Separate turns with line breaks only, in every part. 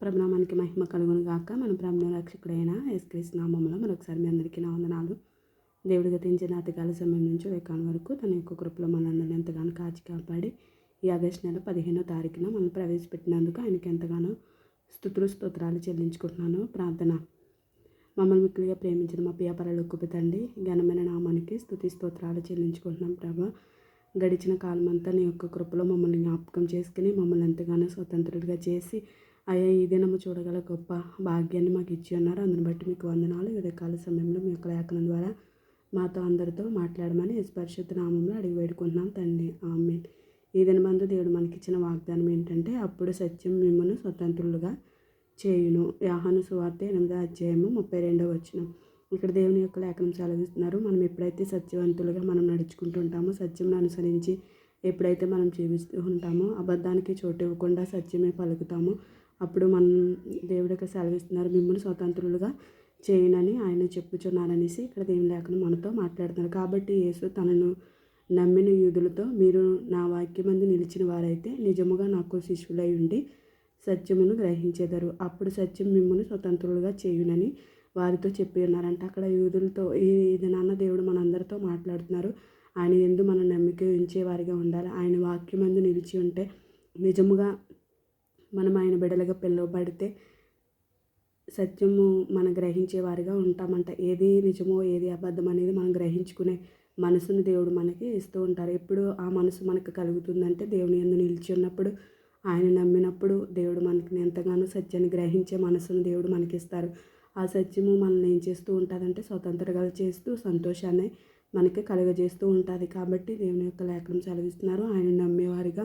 ప్రభునామానికి మహిమ కలుగును గాక. మన బ్రహ్మ రక్షకుడైన ఎస్క్రీస్ నామంలో మరొకసారి మీ అందరికీ నా వందనాలు. దేవుడు గతించిన అతికాల సమయం నుంచి వేకాన్ వరకు తన యొక్క కృపలో మనందరిని ఎంతగానో కాచి కాపాడి ఈ ఆగస్టు నెల పదిహేనో తారీఖున మనం ప్రవేశపెట్టినందుకు ఆయనకి ఎంతగానో స్థుతులు స్తోత్రాలు చెల్లించుకుంటున్నాను. ప్రార్థన. మమ్మల్ని మిక్కులుగా ప్రేమించిన మా పియాపరలోకి తండ్రి ఘనమైన నామానికి స్థుతి స్తోత్రాలు చెల్లించుకుంటున్నాం ప్రభా. గడిచిన కాలం అంతా నీ యొక్క కృపలో మమ్మల్ని జ్ఞాపకం చేసుకుని మమ్మల్ని ఎంతగానో స్వతంత్రులుగా చేసి అయ్యా ఈ దినము చూడగల గొప్ప భాగ్యాన్ని మాకు ఇచ్చి ఉన్నారు. అందుని బట్టి మీకు వందనాలు. ఉదయకాల సమయంలో మీ యొక్క లేఖనం ద్వారా మాతో అందరితో మాట్లాడమని పరిశుద్ధ నామంలో అడిగి వేడుకుంటున్నాం తండ్రి. ఆమె ఈ దినమందు దేవుడు మనకిచ్చిన వాగ్దానం ఏంటంటే అప్పుడు సత్యం మిమ్మల్ని స్వతంత్రులుగా చేయును. యాహాను సువార్త ఎనిమిదో అధ్యాయము ముప్పై రెండవ వచ్చిన ఇక్కడ దేవుని యొక్క లేఖనం సెలవిస్తున్నారు. మనం ఎప్పుడైతే సత్యవంతులుగా మనం నడుచుకుంటుంటామో సత్యంను అనుసరించి ఎప్పుడైతే మనం జీవిస్తూ ఉంటామో అబద్ధానికి చోటు ఇవ్వకుండా సత్యమే పలుకుతామో. అప్పుడు మనం దేవుడికి సెలవిస్తున్నారు మిమ్మల్ని స్వతంత్రులుగా చేయనని ఆయన చెప్పుచున్నారనేసి ఇక్కడ దేవుని లేఖనం మనతో మాట్లాడుతున్నారు. కాబట్టి యేసు తనను నమ్మిన యూదులతో మీరు నా వాక్యమందు నిలిచిన వారైతే నిజముగా నాకు శిష్యులై ఉండి సత్యమును గ్రహించేదారు. అప్పుడు సత్యం మిమ్మల్ని స్వతంత్రులుగా చేయునని వారితో చెప్పి ఉన్నారంట. అక్కడ యూదులతో ఈ నాన్న దేవుడు మనందరితో మాట్లాడుతున్నారు. ఆయన ఎందు మనం నమ్మిక ఉంచేవారిగా ఉండాలి. ఆయన వాక్యమందు నిలిచి ఉంటే నిజముగా మనం ఆయన బిడలుగా పిలువబడితే సత్యము మనం గ్రహించేవారిగా ఉంటామంట. ఏది నిజమో ఏది అబద్ధం అనేది మనం గ్రహించుకునే మనసును దేవుడు మనకి ఇస్తూ ఉంటారు. ఎప్పుడు ఆ మనసు మనకు కలుగుతుందంటే దేవుని ఎందు నిలిచి ఉన్నప్పుడు ఆయన నమ్మినప్పుడు దేవుడు మనకి ఎంతగానో సత్యాన్ని గ్రహించే మనసును దేవుడు మనకి ఇస్తారు. ఆ సత్యము మనల్ని ఏం చేస్తూ ఉంటుందంటే స్వతంత్రగా చేస్తూ సంతోషాన్ని మనకి కలుగజేస్తూ ఉంటుంది. కాబట్టి దేవుని యొక్క లేఖనం చదివిస్తున్నారు. ఆయన నమ్మేవారిగా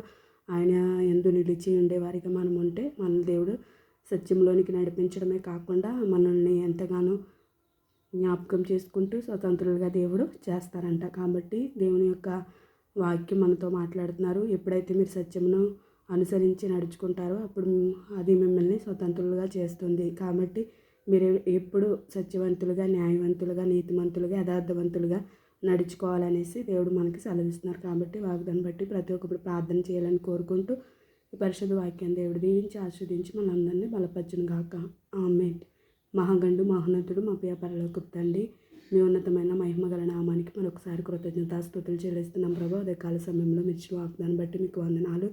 ఆయన ఎందు నిలిచి ఉండేవారిగా మనం ఉంటే మన దేవుడు సత్యంలోనికి నడిపించడమే కాకుండా మనల్ని ఎంతగానో జ్ఞాపకం చేసుకుంటూ స్వతంత్రులుగా దేవుడు చేస్తారంట. కాబట్టి దేవుని యొక్క వాక్యం మనతో మాట్లాడుతున్నారు. ఎప్పుడైతే మీరు సత్యమును అనుసరించి నడుచుకుంటారో అప్పుడు అది మిమ్మల్ని స్వతంత్రులుగా చేస్తుంది. కాబట్టి మీరు ఎప్పుడు సత్యవంతులుగా న్యాయవంతులుగా నీతిమంతులుగా యథార్థవంతులుగా నడుచుకోవాలనేసి దేవుడు మనకి సెలవిస్తున్నారు. కాబట్టి వాగ్దాన్ని బట్టి ప్రతి ఒక్కరు ప్రార్థన చేయాలని కోరుకుంటూ ఈ పరిషత్ వాక్యాన్ని దేవుడు దీవించి ఆస్వాదించి మనందరినీ బలపరచును గాక. ఆమె మహాగండు మహోన్నతుడు మా వ్యాపారంలోకి తండ్రి మీ ఉన్నతమైన మహిమగల నామానికి మరొకసారి కృతజ్ఞతాస్తుతులు చెల్లిస్తున్నాం ప్రభు. అదే కాల సమయంలో మీరు వాగ్దాన్ని బట్టి మీకు వందనాలు.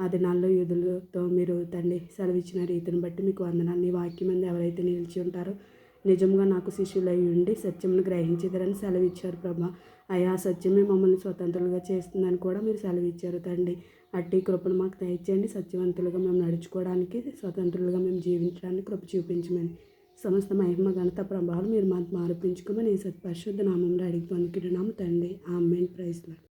ఆ దినాల్లో యూదులతో మీరు తండ్రి సెలవిచ్చిన రీతిని బట్టి మీకు వందనాలు. నీ వాక్యం మంది ఎవరైతే నిలిచి ఉంటారో నిజంగా నాకు శిష్యులై ఉండి సత్యమును గ్రహించదరని సెలవిచ్చారు ప్రభా. అయా సత్యమే మమ్మల్ని స్వతంత్రులుగా చేస్తుందని కూడా మీరు సెలవిచ్చారు తండ్రి. అట్టి కృపను మాకు దయచేయండి. సత్యవంతులుగా మేము నడుచుకోవడానికి స్వతంత్రులుగా మేము జీవించడానికి కృప చూపించమని. సమస్త మహిమ ఘనత ప్రభావాలు మీరు మాకు మారుపించుకోమని సత్పరిశుద్ధ నామంలో అడిగి పొందుకుంటున్నాము తండ్రి. ఆమెన్. ప్రైజ్లో